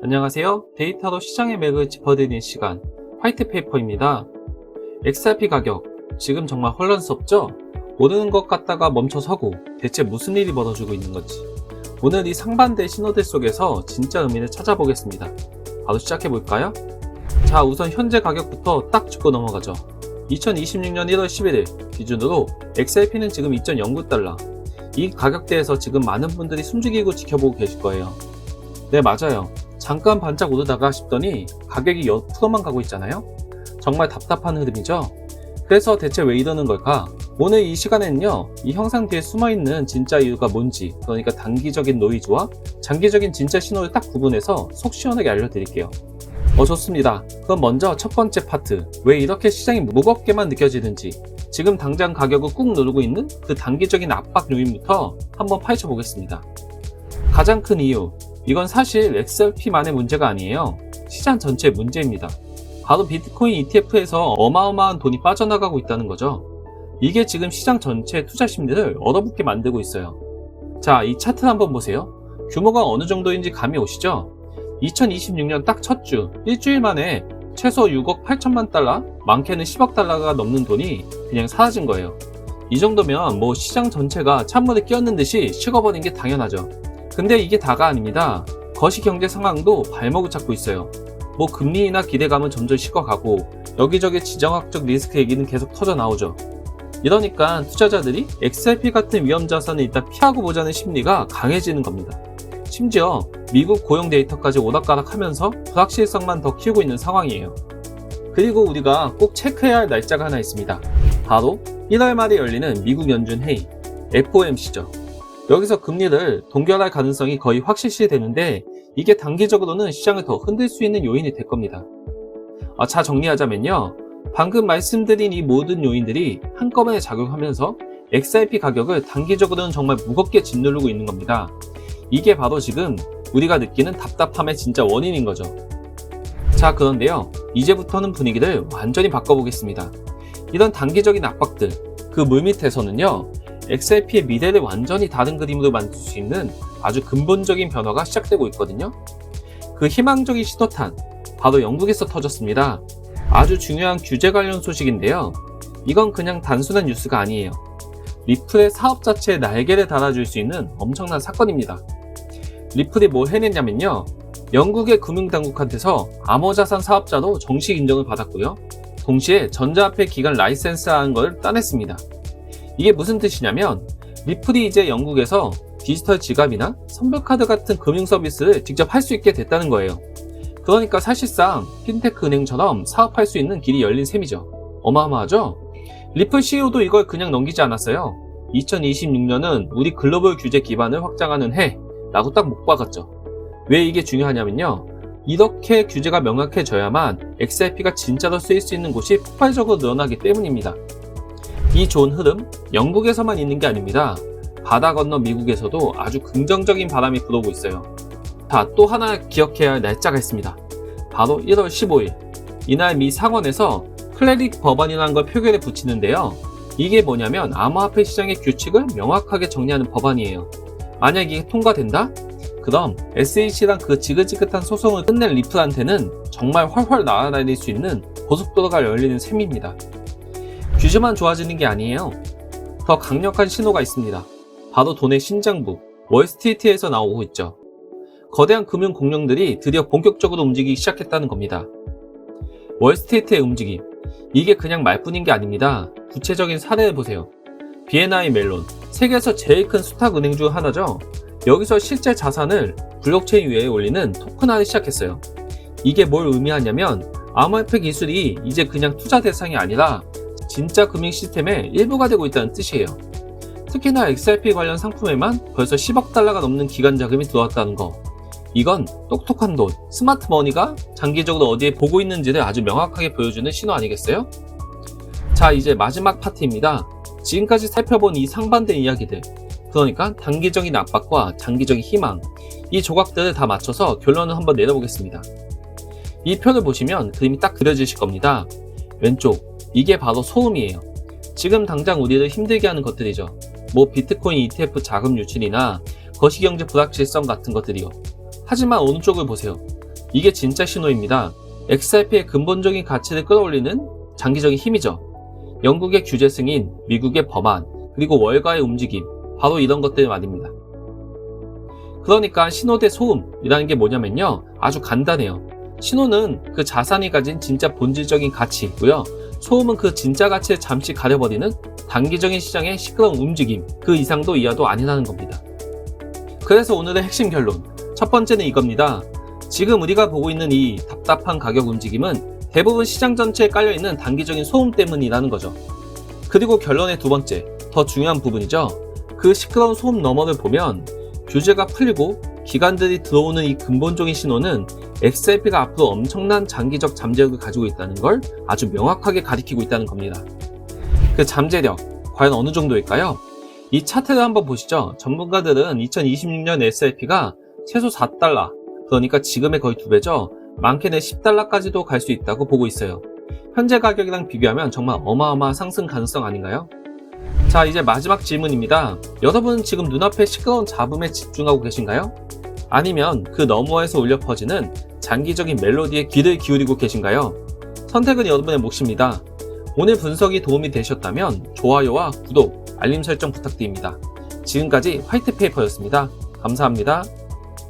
안녕하세요. 데이터로 시장의 맥을 짚어드리는 시간, 화이트페이퍼입니다. XRP 가격, 지금 정말 혼란스럽죠? 오르는 것 같다가 멈춰서고 대체 무슨 일이 벌어지고 있는 건지. 오늘 이 상반대 신호들 속에서 진짜 의미를 찾아보겠습니다. 바로 시작해볼까요? 자, 우선 현재 가격부터 딱 짚고 넘어가죠. 2026년 1월 11일 기준으로 XRP는 지금 2.09달러. 이 가격대에서 지금 많은 분들이 숨죽이고 지켜보고 계실 거예요. 네, 맞아요. 잠깐 반짝 오르다가 싶더니 가격이 옆으로만 가고 있잖아요? 정말 답답한 흐름이죠? 그래서 대체 왜 이러는 걸까? 오늘 이 시간에는요, 이 형상 뒤에 숨어있는 진짜 이유가 뭔지, 그러니까 단기적인 노이즈와 장기적인 진짜 신호를 딱 구분해서 속 시원하게 알려드릴게요. 어, 좋습니다. 그럼 먼저 첫 번째 파트. 왜 이렇게 시장이 무겁게만 느껴지는지, 지금 당장 가격을 꾹 누르고 있는 그 단기적인 압박 요인부터 한번 파헤쳐 보겠습니다. 가장 큰 이유, 이건 사실 XRP만의 문제가 아니에요. 시장 전체의 문제입니다. 바로 비트코인 ETF에서 어마어마한 돈이 빠져나가고 있다는 거죠. 이게 지금 시장 전체의 투자 심리를 얼어붙게 만들고 있어요. 자, 이 차트 한번 보세요. 규모가 어느 정도인지 감이 오시죠? 2026년 딱 첫 주, 일주일 만에 최소 6억 8천만 달러, 많게는 10억 달러가 넘는 돈이 그냥 사라진 거예요. 이 정도면 뭐 시장 전체가 찬물에 끼얹는 듯이 식어버린 게 당연하죠. 근데 이게 다가 아닙니다. 거시 경제 상황도 발목을 잡고 있어요. 뭐 금리나 기대감은 점점 식어가고 여기저기 지정학적 리스크 얘기는 계속 터져 나오죠. 이러니까 투자자들이 XRP 같은 위험 자산을 일단 피하고 보자는 심리가 강해지는 겁니다. 심지어 미국 고용 데이터까지 오락가락하면서 불확실성만 더 키우고 있는 상황이에요. 그리고 우리가 꼭 체크해야 할 날짜가 하나 있습니다. 바로 1월 말에 열리는 미국 연준 회의 FOMC죠. 여기서 금리를 동결할 가능성이 거의 확실시 되는데 이게 단기적으로는 시장을 더 흔들 수 있는 요인이 될 겁니다. 아, 자 정리하자면요. 방금 말씀드린 이 모든 요인들이 한꺼번에 작용하면서 XRP 가격을 단기적으로는 정말 무겁게 짓누르고 있는 겁니다. 이게 바로 지금 우리가 느끼는 답답함의 진짜 원인인 거죠. 자, 그런데요. 이제부터는 분위기를 완전히 바꿔보겠습니다. 이런 단기적인 압박들, 그 물밑에서는요. XRP의 미래를 완전히 다른 그림으로 만들 수 있는 아주 근본적인 변화가 시작되고 있거든요. 그 희망적인 시도탄, 바로 영국에서 터졌습니다. 아주 중요한 규제 관련 소식인데요. 이건 그냥 단순한 뉴스가 아니에요. 리플의 사업 자체에 날개를 달아줄 수 있는 엄청난 사건입니다. 리플이 뭘 해냈냐면요. 영국의 금융당국한테서 암호자산 사업자로 정식 인정을 받았고요. 동시에 전자화폐 기관 라이센스한 걸 따냈습니다. 이게 무슨 뜻이냐면 리플이 이제 영국에서 디지털 지갑이나 선불카드 같은 금융 서비스를 직접 할 수 있게 됐다는 거예요. 그러니까 사실상 핀테크 은행처럼 사업할 수 있는 길이 열린 셈이죠. 어마어마하죠? 리플 CEO도 이걸 그냥 넘기지 않았어요. 2026년은 우리 글로벌 규제 기반을 확장하는 해 라고 딱 못 박았죠. 왜 이게 중요하냐면요. 이렇게 규제가 명확해져야만 XRP가 진짜로 쓰일 수 있는 곳이 폭발적으로 늘어나기 때문입니다. 이 좋은 흐름, 영국에서만 있는 게 아닙니다. 바다 건너 미국에서도 아주 긍정적인 바람이 불어오고 있어요. 자, 또 하나 기억해야 할 날짜가 있습니다. 바로 1월 15일. 이날 미 상원에서 클래릭 법안이라는 걸 표결에 붙이는데요. 이게 뭐냐면 암호화폐 시장의 규칙을 명확하게 정리하는 법안이에요. 만약 이게 통과된다? 그럼 SEC랑 그 지긋지긋한 소송을 끝낸 리플한테는 정말 훨훨 날아다닐 수 있는 고속도로가 열리는 셈입니다. 규제만 좋아지는 게 아니에요. 더 강력한 신호가 있습니다. 바로 돈의 신장부, 월스트리트에서 나오고 있죠. 거대한 금융 공룡들이 드디어 본격적으로 움직이기 시작했다는 겁니다. 월스트리트의 움직임. 이게 그냥 말뿐인 게 아닙니다. 구체적인 사례를 보세요. 비엔나이 멜론. 세계에서 제일 큰 수탁 은행 중 하나죠. 여기서 실제 자산을 블록체인 위에 올리는 토큰화를 시작했어요. 이게 뭘 의미하냐면 암호화폐 기술이 이제 그냥 투자 대상이 아니라 진짜 금융 시스템의 일부가 되고 있다는 뜻이에요. 특히나 XRP 관련 상품에만 벌써 10억 달러가 넘는 기관 자금이 들어왔다는 거. 이건 똑똑한 돈, 스마트 머니가 장기적으로 어디에 보고 있는지를 아주 명확하게 보여주는 신호 아니겠어요? 자, 이제 마지막 파트입니다. 지금까지 살펴본 이 상반된 이야기들. 그러니까 단기적인 압박과 장기적인 희망. 이 조각들을 다 맞춰서 결론을 한번 내려보겠습니다. 이 표를 보시면 그림이 딱 그려지실 겁니다. 왼쪽. 이게 바로 소음이에요. 지금 당장 우리를 힘들게 하는 것들이죠. 뭐 비트코인 ETF 자금 유출이나 거시경제 불확실성 같은 것들이요. 하지만 오른쪽을 보세요. 이게 진짜 신호입니다. XRP의 근본적인 가치를 끌어올리는 장기적인 힘이죠. 영국의 규제 승인, 미국의 법안, 그리고 월가의 움직임, 바로 이런 것들 말입니다. 그러니까 신호 대 소음이라는 게 뭐냐면요. 아주 간단해요. 신호는 그 자산이 가진 진짜 본질적인 가치이고요. 소음은 그 진짜 가치를 잠시 가려버리는 단기적인 시장의 시끄러운 움직임, 그 이상도 이하도 아니라는 겁니다. 그래서 오늘의 핵심 결론. 첫 번째는 이겁니다. 지금 우리가 보고 있는 이 답답한 가격 움직임은 대부분 시장 전체에 깔려있는 단기적인 소음 때문이라는 거죠. 그리고 결론의 두 번째, 더 중요한 부분이죠. 그 시끄러운 소음 너머를 보면 규제가 풀리고 기관들이 들어오는 이 근본적인 신호는 XRP가 앞으로 엄청난 장기적 잠재력을 가지고 있다는 걸 아주 명확하게 가리키고 있다는 겁니다. 그 잠재력, 과연 어느 정도일까요? 이 차트를 한번 보시죠. 전문가들은 2026년 SRP가 최소 4달러, 그러니까 지금의 거의 두 배죠. 많게는 10달러까지도 갈 수 있다고 보고 있어요. 현재 가격이랑 비교하면 정말 어마어마한 상승 가능성 아닌가요? 자, 이제 마지막 질문입니다. 여러분은 지금 눈앞에 시끄러운 잡음에 집중하고 계신가요? 아니면 그 너머에서 울려 퍼지는 장기적인 멜로디에 귀를 기울이고 계신가요? 선택은 여러분의 몫입니다. 오늘 분석이 도움이 되셨다면 좋아요와 구독, 알림 설정 부탁드립니다. 지금까지 화이트페이퍼였습니다. 감사합니다.